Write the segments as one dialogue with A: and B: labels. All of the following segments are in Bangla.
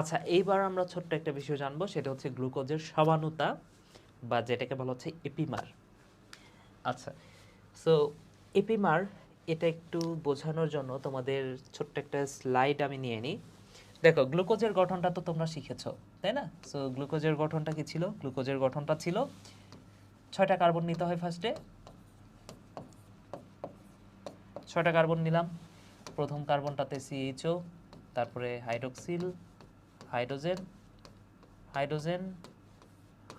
A: আচ্ছা এইবার আমরা ছোট্ট একটা বিষয় জানব, সেটা হচ্ছে গ্লুকোজের সমানুতা বা যেটাকে বলা হচ্ছে এপিমার। আচ্ছা সো এপিমার, এটা একটু বোঝানোর জন্য তোমাদের ছোট্ট একটা স্লাইড আমি নিয়ে নিই। দেখো, গ্লুকোজের গঠনটা তো তোমরা শিখেছো, তাই না? সো গ্লুকোজের গঠনটা কি ছিল? গ্লুকোজের গঠনটা ছিল ছয়টা কার্বন নিতে হয় ফার্স্টে ছয়টা কার্বন নিলাম। প্রথম কার্বনটাতে সিএইচও তারপরে hydroxyl hydrogen hydrogen,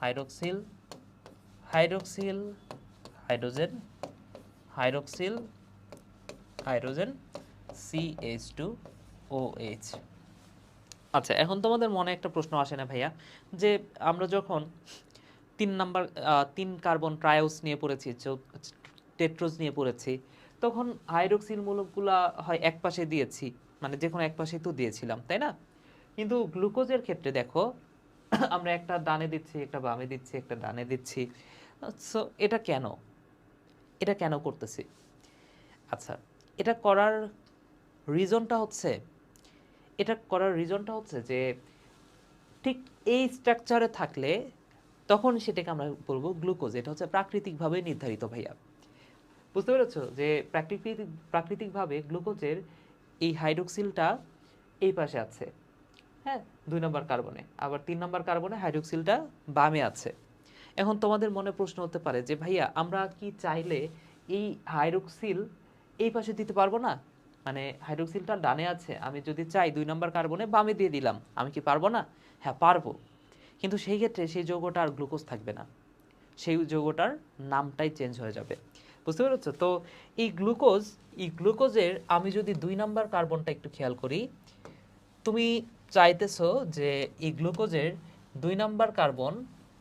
A: hydroxyl hydroxyl, hydrogen hydroxyl, hydrogen CH two OH আচ্ছা এখন তোমাদের মনে একটা প্রশ্ন আসে না ভাইয়া, যে আমরা যখন তিন নাম্বার তিন কার্বন ট্রায়োস নিয়ে পড়েছি টেট্রোজ নিয়ে পড়েছি, তখন হাইড্রোক্সিল মূলকগুলা হয় এক পাশে দিয়েছি মানে যে কোনো এক পাশে তো দিয়েছিলাম, তাই না? কিন্তু গ্লুকোজের ক্ষেত্রে দেখো, আমরা একটা ডানে দিচ্ছি, একটা বামে দিচ্ছি, একটা ডানে দিচ্ছি। সো এটা কেন? এটা কেন করতেছি? আচ্ছা এটা করার রিজনটা হচ্ছে, এটা করার রিজনটা হচ্ছে যে, ঠিক এই স্ট্রাকচারে থাকলে তখন সেটাকে আমরা বলব গ্লুকোজ। এটা হচ্ছে প্রাকৃতিকভাবে নির্ধারিত, ভাইয়া। বুঝতে পেরেছ? যে প্রাকৃতিক প্রাকৃতিকভাবে গ্লুকোজের এই হাইড্রোক্সিলটা এই পাশে আছে। হ্যাঁ দুই নম্বর কার্বনে। আবার তিন নম্বর কার্বনে হাইড্রোক্সিলটা বামে আছে। এখন তোমাদের মনে প্রশ্ন হতে পারে যে, ভাইয়া, আমরা কি চাইলে এই হাইড্রোক্সিল এই পাশে দিতে পারব না? মানে হাইড্রোক্সিলটা ডানে আছে, আমি যদি চাই দুই নম্বর কার্বনে বামে দিয়ে দিলাম, আমি কি পারব না? হ্যাঁ পারব। কিন্তু সেই ক্ষেত্রে সেই যৌগটা আর গ্লুকোজ থাকবে না। সেই যৌগটার নামটাই চেঞ্জ হয়ে যাবে। বুঝতে পেরেছ? তো এই গ্লুকোজ, এই গ্লুকোজের আমি যদি দুই নাম্বার কার্বনটা একটু খেয়াল করি তুমি চাইতেছো যে এই গ্লুকোজের দুই নাম্বার কার্বন,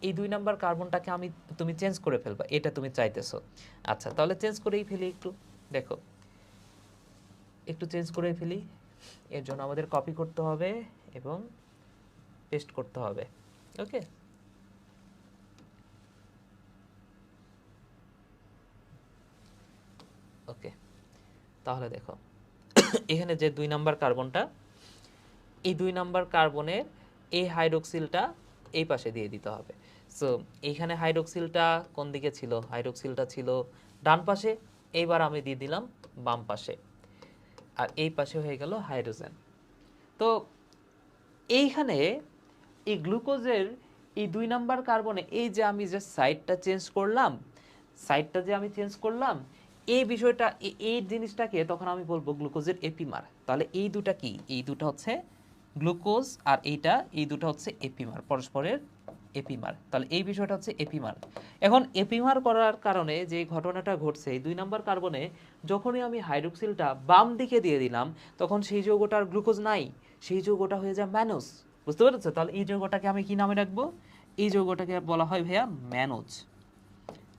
A: এই দুই নাম্বার কার্বনটাকে আমি, তুমি চেঞ্জ করে ফেলবা, এটা তুমি চাইতেছো। আচ্ছা তাহলে চেঞ্জ করেই ফেলি একটু, দেখো। একটু চেঞ্জ করে ফেলি, এর জন্য আমাদের কপি করতে হবে এবং পেস্ট করতে হবে, ওকে? ওকে, তাহলে দেখো, এখানে যে দুই নাম্বার কার্বনটা এই দুই নাম্বার কার্বনের এই হাইড্রোক্সিলটা এই পাশে দিয়ে দিতে হবে। সো এইখানে হাইড্রোক্সিলটা কোন দিকে ছিল? হাইড্রোক্সিলটা ছিল ডান পাশে। এইবার আমি দিয়ে দিলাম বাম পাশে। আর এই পাশে হয়ে গেল হাইড্রোজেন। তো, এইখানে এই গ্লুকোজের এই দুই নাম্বার কার্বনে এই যে আমি যে সাইডটা চেঞ্জ করলাম, সাইডটা যে আমি চেঞ্জ করলাম, এই বিষয়টা এই জিনিসটাকে তখন আমি বলব গ্লুকোজের এপিমার। তাহলে এই দুটা কি? এই দুটা হচ্ছে গ্লুকোজ আর এইটা, এই দুটো হচ্ছে এপিমার, পরস্পরের এপিমার। তাহলে এই বিষয়টা হচ্ছে এপিমার। এখন এপিমার করার কারণে যে ঘটনাটা ঘটছে, এই দুই নাম্বার কার্বনে যখনই আমি হাইড্রোক্সিলটা বাম দিকে দিয়ে দিলাম, তখন সেই যৌগটার গ্লুকোজ নাই। সেই যৌগটা হয়ে যায় ম্যানোজ। বুঝতে পেরেছ? তাহলে এই যৌগটাকে আমি কি নামে রাখব? এই যৌগটাকে বলা হয় ভাইয়া ম্যানোজ।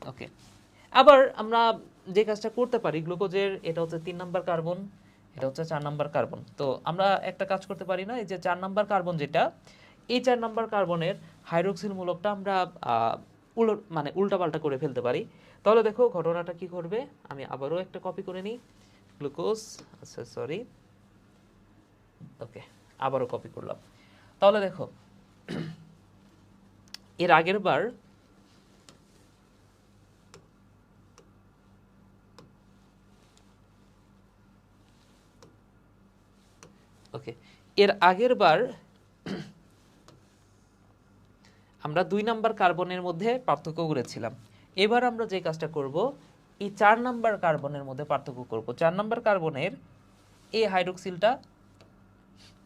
A: ওকে। আবার আমরা যে কাজটা করতে পারি, গ্লুকোজের, এটা হচ্ছে তিন নাম্বার কার্বন। এটা হচ্ছে চার নাম্বার কার্বন। তো আমরা একটা কাজ করতে পারি না, এই যে চার নাম্বার কার্বন যেটা, এই চার নাম্বার কার্বনের হাইড্রোক্সিল মূলকটা আমরা উল মানে উল্টাপাল্টা করে ফেলতে পারি। তাহলে দেখো ঘটনাটা কি করবে আমি আবারও একটা কপি করে নিই। গ্লুকোজ আচ্ছা সরি ওকে আবারও কপি করলাম। তাহলে দেখো, এর আগের বার ওকে এর আগের বার আমরা দুই নাম্বার কার্বনের মধ্যে পার্থক্য করেছিলাম। এবার আমরা যে কাজটা করব, এই চার নাম্বার কার্বনের মধ্যে পার্থক্য করব। চার নাম্বার কার্বনের এই হাইড্রোক্সিলটা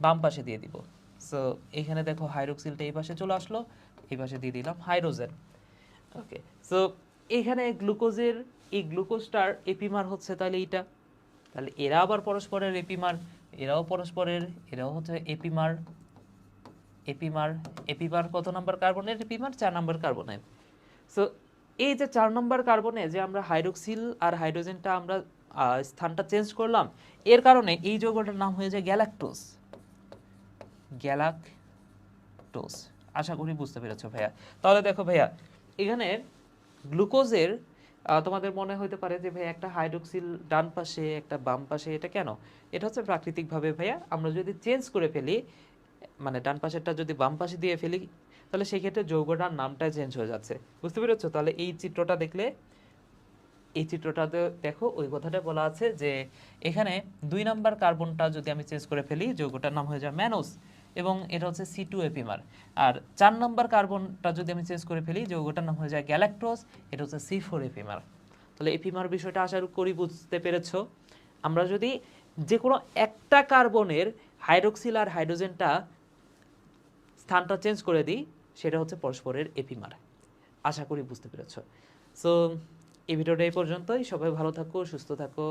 A: বাম পাশে দিয়ে দিব। সো এখানে দেখো হাইড্রোক্সিলটা এই পাশে চলে আসলো, এই পাশে দিয়ে দিলাম হাইড্রোজেন। ওকে সো এখানে গ্লুকোজের, এই গ্লুকোজটার এপিমার হচ্ছে তাহলে এইটা। তাহলে এরা আবার পরস্পরের এপিমার। এরাও পরস্পরের, এরাও হচ্ছে এপিমার এপিমার এপিমার কত নাম্বার কার্বনের এপিমার চার নাম্বার কার্বনের সো এই যে চার নম্বর কার্বনে যে আমরা হাইড্রোক্সিল আর হাইড্রোজেনটা আমরা স্থানটা চেঞ্জ করলাম, এর কারণে এই যৌগটার নাম হয়ে যায় গ্যালাক্টোজ। গ্যালাক্টোজ। আশা করি বুঝতে পেরেছ ভাইয়া। তাহলে দেখো ভাইয়া, এখানে গ্লুকোজের তোমাদের মনে হইতে পারে যে ভাই একটা হাইড্রোক্সিল ডান পাশে, একটা বাম পাশে, এটা কেন? এটা হচ্ছে প্রাকৃতিকভাবে, ভাইয়া, আমরা যদি চেঞ্জ করে ফেলি মানে ডান পাশেরটা যদি বাম পাশে দিয়ে ফেলি, তাহলে সেক্ষেত্রে যৌগটার নামটা চেঞ্জ হয়ে যাচ্ছে। বুঝতে পেরেছ? তাহলে এই চিত্রটা দেখলে, এই চিত্রটাতে দেখো, ওই কথাটা বলা আছে যে, এখানে দুই নাম্বার কার্বনটা যদি আমি চেঞ্জ করে ফেলি, যৌগটার নাম হয়ে যায় ম্যানোস এবং এটা হচ্ছে সি টু এপিমার আর চার নম্বর কার্বনটা যদি আমি চেঞ্জ করে ফেলি যৌগটার নাম হয়ে যায় গ্যালাক্টোস এটা হচ্ছে সি ফোর এপিমার তাহলে এপিমার বিষয়টা আশা করি বুঝতে পেরেছ। আমরা যদি যে কোনো একটা কার্বনের হাইড্রোক্সিল আর হাইড্রোজেনটা স্থানটা চেঞ্জ করে দিই, সেটা হচ্ছে পরস্পরের এপিমার আশা করি বুঝতে পেরেছ। সো এই ভিডিওটা এই পর্যন্তই। সবাই ভালো থাকো, সুস্থ থাকো।